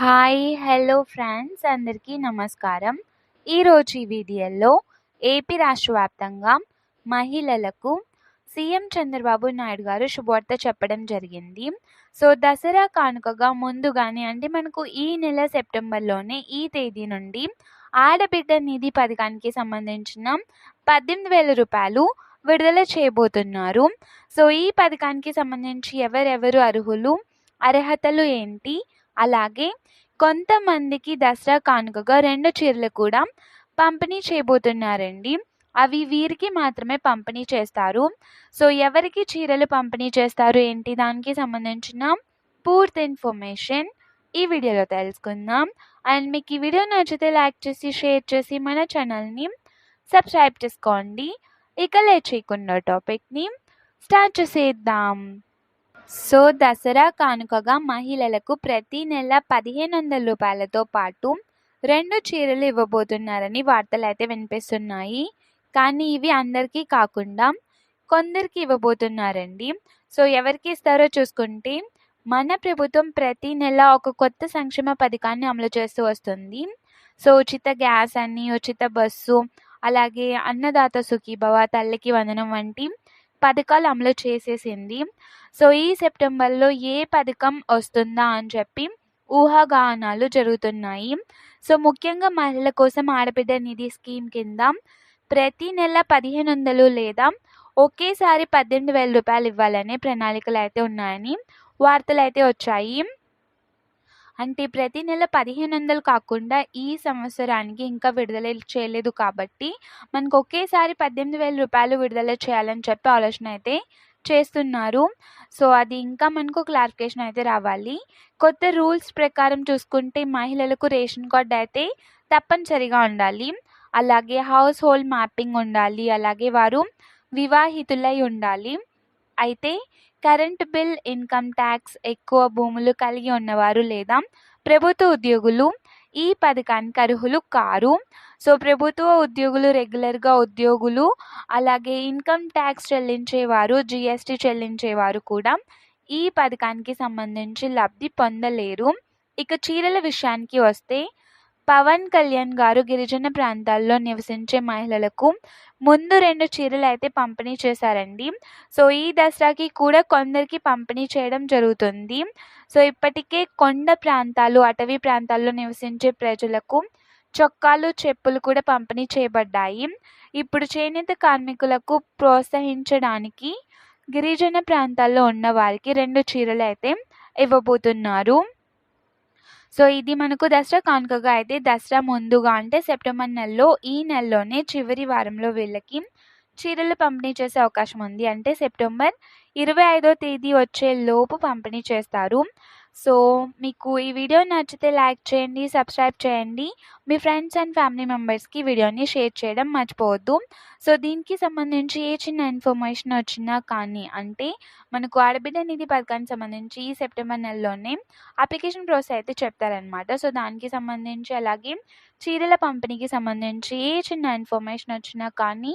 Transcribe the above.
Hi hello friends అందరికీ నమస్కారం. ఈరోజు ఈ వీడియోలో ఏపీ రాష్ట్ర వ్యాప్తంగా మహిళలకు సీఎం చంద్రబాబు నాయుడు గారు శుభవార్త చెప్పడం జరిగింది. సో దసరా కానుకగా ముందుగానే అంటే మనకు ఈ నెల సెప్టెంబర్లోనే ఈ తేదీ నుండి ఆడబిడ్డ నిధి పథకానికి సంబంధించిన పద్దెనిమిది వేల రూపాయలు విడుదల చేయబోతున్నారు. సో ఈ పథకానికి సంబంధించి ఎవరెవరు అర్హులు అర్హతలు ఏంటి? అలాగే కొంతమందికి దసరా కానుకగా రెండు చీరలు కూడా పంపిణీ చేయబోతున్నారండి. అవి వీరికి మాత్రమే పంపిణీ చేస్తారు. సో ఎవరికి చీరలు పంపిణీ చేస్తారు ఏంటి? దానికి సంబంధించిన పూర్తి ఇన్ఫర్మేషన్ ఈ వీడియోలో తెలుసుకుందాం. అండ్ మీకు ఈ వీడియో నచ్చితే లైక్ చేసి షేర్ చేసి మన ఛానల్ని సబ్స్క్రైబ్ చేసుకోండి. ఇక లేట్ టాపిక్ని స్టార్ట్ చేసేద్దాం. సో దసరా కానుకగా మహిళలకు ప్రతి నెల పదిహేను వందల రూపాయలతో పాటు రెండు చీరలు ఇవ్వబోతున్నారని వార్తలు అయితే వినిపిస్తున్నాయి. కానీ ఇవి అందరికీ కాకుండా కొందరికి ఇవ్వబోతున్నారండి. సో ఎవరికి ఇస్తారో చూసుకుంటే మన ప్రభుత్వం ప్రతి నెల ఒక కొత్త సంక్షేమ పథకాన్ని అమలు చేస్తూ వస్తుంది. సో ఉచిత గ్యాస్ అని ఉచిత బస్సు అలాగే అన్నదాత సుఖీభవ తల్లికి వందనం వంటి పథకాలు అమలు చేసేసింది. సో ఈ సెప్టెంబర్లో ఏ పథకం వస్తుందా అని చెప్పి ఊహాగానాలు జరుగుతున్నాయి. సో ముఖ్యంగా మహిళల కోసం ఆడబిడ్డ నిధి స్కీమ్ కింద ప్రతి నెల పదిహేను వందలు లేదా ఒకేసారి పద్దెనిమిది వేల రూపాయలు ఇవ్వాలనే ప్రణాళికలు అయితే ఉన్నాయని వార్తలు అయితే వచ్చాయి. అంటే ప్రతి నెల పదిహేను వందలు కాకుండా ఈ సంవత్సరానికి ఇంకా విడుదల చేయలేదు కాబట్టి మనకు ఒకేసారి పద్దెనిమిది వేల రూపాయలు విడుదల చేయాలని చెప్పి ఆలోచన అయితే చేస్తున్నారు. సో అది ఇంకా మనకు క్లారిఫికేషన్ అయితే రావాలి. కొత్త రూల్స్ ప్రకారం చూసుకుంటే మహిళలకు రేషన్ కార్డ్ అయితే తప్పనిసరిగా ఉండాలి. అలాగే హౌస్ హోల్డ్ మ్యాపింగ్ ఉండాలి. అలాగే వారు వివాహితులై ఉండాలి. అయితే కరెంట్ బిల్ ఇన్కమ్ ట్యాక్స్ ఎక్కువ భూములు కలిగి ఉన్నవారు లేదా ప్రభుత్వ ఉద్యోగులు ఈ పథకానికి అర్హులు కారు. సో ప్రభుత్వ ఉద్యోగులు రెగ్యులర్గా ఉద్యోగులు అలాగే ఇన్కమ్ ట్యాక్స్ చెల్లించేవారు జిఎస్టీ చెల్లించేవారు కూడా ఈ పథకానికి సంబంధించి లబ్ధి పొందలేరు. ఇక చీరల విషయానికి వస్తే పవన్ కళ్యాణ్ గారు గిరిజన ప్రాంతాల్లో నివసించే మహిళలకు ముందు రెండు చీరలు అయితే పంపిణీ చేశారండి. సో ఈ దసరాకి కూడా కొందరికి పంపిణీ చేయడం జరుగుతుంది. సో ఇప్పటికే కొండ ప్రాంతాలు అటవీ ప్రాంతాల్లో నివసించే ప్రజలకు చొక్కాలు చెప్పులు కూడా పంపిణీ చేయబడ్డాయి. ఇప్పుడు చేనేత కార్మికులకు ప్రోత్సహించడానికి గిరిజన ప్రాంతాల్లో ఉన్న వారికి రెండు చీరలు అయితే ఇవ్వబోతున్నారు. సో ఇది మనకు దసరా కానుకగా అయితే దసరా ముందుగా అంటే సెప్టెంబర్ నెలలో ఈ నెలలోనే చివరి వారంలో వీళ్ళకి చీరలు పంపిణీ చేసే అవకాశం ఉంది. అంటే సెప్టెంబర్ ఇరవై ఐదో తేదీ వచ్చే లోపు పంపిణీ చేస్తారు. సో మీకు ఈ వీడియో నచ్చితే లైక్ చేయండి సబ్స్క్రైబ్ చేయండి. మీ ఫ్రెండ్స్ అండ్ ఫ్యామిలీ మెంబర్స్కి వీడియోని షేర్ చేయడం మర్చిపోవద్దు. సో దీనికి సంబంధించి ఏ చిన్న ఇన్ఫర్మేషన్ వచ్చినా కానీ అంటే మనకు ఆడబిడ్డ నిధి పథకానికి సంబంధించి ఈ సెప్టెంబర్ నెలలోనే అప్లికేషన్ ప్రాసెస్ అయితే చెప్తారనమాట సో దానికి సంబంధించి అలాగే చీరల పంపిణీకి సంబంధించి ఏ చిన్న ఇన్ఫర్మేషన్ వచ్చినా కానీ